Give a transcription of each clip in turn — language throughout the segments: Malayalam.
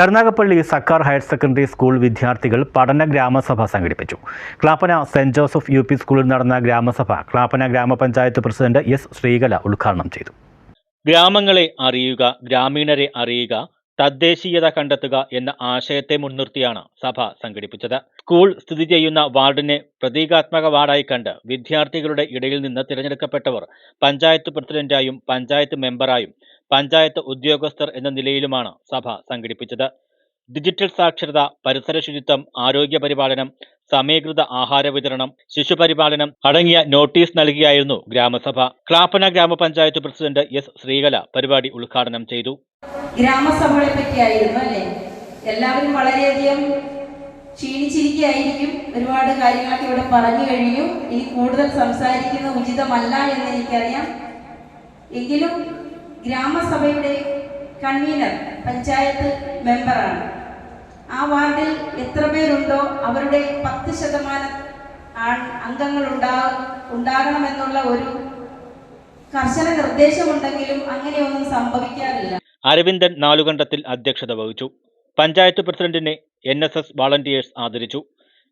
കരുനാഗപ്പള്ളി സർക്കാർ ഹയർ സെക്കൻഡറി സ്കൂൾ വിദ്യാർത്ഥികൾ പഠന ഗ്രാമസഭ സംഘടിപ്പിച്ചു. Clappana saint Joseph U P സ്കൂളിൽ നടന്ന ഗ്രാമസഭ ക്ലാപ്പന ഗ്രാമപഞ്ചായത്ത് പ്രസിഡന്റ് എസ് ശ്രീകല ഉദ്ഘാടനം ചെയ്തു. ഗ്രാമങ്ങളെ അറിയുക ഗ്രാമീണരെ അറിയുക തദ്ദേശീയത കണ്ടെത്തുക എന്ന ആശയത്തെ മുൻനിർത്തിയാണ് സഭ സംഘടിപ്പിച്ചത്. സ്കൂൾ സ്ഥിതി ചെയ്യുന്ന വാർഡിനെ പ്രതീകാത്മക വാർഡായി കണ്ട് വിദ്യാർത്ഥികളുടെ ഇടയിൽ നിന്ന് തിരഞ്ഞെടുക്കപ്പെട്ടവർ പഞ്ചായത്ത് പ്രസിഡന്റായും പഞ്ചായത്ത് മെമ്പറായും പഞ്ചായത്ത് ഉദ്യോഗസ്ഥർ എന്ന നിലയിലുമാണ് സഭ സംഘടിപ്പിച്ചത്. ഡിജിറ്റൽ സാക്ഷരത പരിസര ശുചിത്വം ആരോഗ്യ പരിപാലനം സമീകൃത ആഹാര വിതരണം ശിശുപരിപാലനം അടങ്ങിയ നോട്ടീസ് നൽകിയായിരുന്നു ഗ്രാമസഭ. ക്ലാപ്പന ഗ്രാമപഞ്ചായത്ത് പ്രസിഡന്റ് എസ് ശ്രീകല പരിപാടി ഉദ്ഘാടനം ചെയ്തു. ഗ്രാമസഭകളെ പറ്റിയായിരുന്നു അല്ലേ? എല്ലാവരും വളരെയധികം ക്ഷീണിച്ചിരിക്കുകയായിരിക്കും. ഒരുപാട് കാര്യങ്ങളൊക്കെ ഇവിടെ പറഞ്ഞു കഴിഞ്ഞു. ഇനി കൂടുതൽ സംസാരിക്കുന്നത് ഉചിതമല്ല എന്ന് എനിക്കറിയാം. എങ്കിലും ഗ്രാമസഭയുടെ കൺവീനർ പഞ്ചായത്ത് മെമ്പറാണ്. ആ വാർഡിൽ എത്ര പേരുണ്ടോ അവരുടെ പത്ത് ശതമാനം അംഗങ്ങൾ ഉണ്ടാ ഉണ്ടാകണമെന്നുള്ള ഒരു കർശന നിർദ്ദേശമുണ്ടെങ്കിലും അങ്ങനെയൊന്നും സംഭവിക്കാറില്ല. അരവിന്ദൻ നാലുകണ്ടത്തിൽ അധ്യക്ഷത വഹിച്ചു. പഞ്ചായത്ത് പ്രസിഡന്റിനെ എൻ എസ് എസ് വാളണ്ടിയേഴ്സ് ആദരിച്ചു.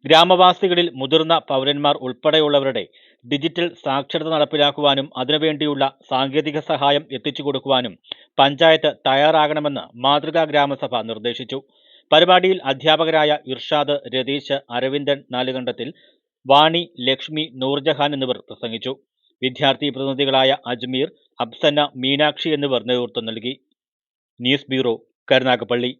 ഗ്രാമവാസികളിൽ മുതിർന്ന പൗരന്മാർ ഉൾപ്പെടെയുള്ളവരുടെ ഡിജിറ്റൽ സാക്ഷരത നടപ്പിലാക്കുവാനും അതിനുവേണ്ടിയുള്ള സാങ്കേതിക സഹായം എത്തിച്ചു കൊടുക്കുവാനും പഞ്ചായത്ത് തയ്യാറാകണമെന്ന് മാതൃകാ ഗ്രാമസഭ നിർദ്ദേശിച്ചു. പരിപാടിയിൽ അധ്യാപകരായ ഇർഷാദ് രതീഷ് അരവിന്ദൻ നാലുകണ്ടത്തിൽ വാണി ലക്ഷ്മി നൂർജഹാൻ എന്നിവർ പ്രസംഗിച്ചു. വിദ്യാർത്ഥി പ്രതിനിധികളായ അജ്മീർ അബ്സന്ന മീനാക്ഷി എന്നിവർ നേതൃത്വം നൽകി. News bureau Karunagappally.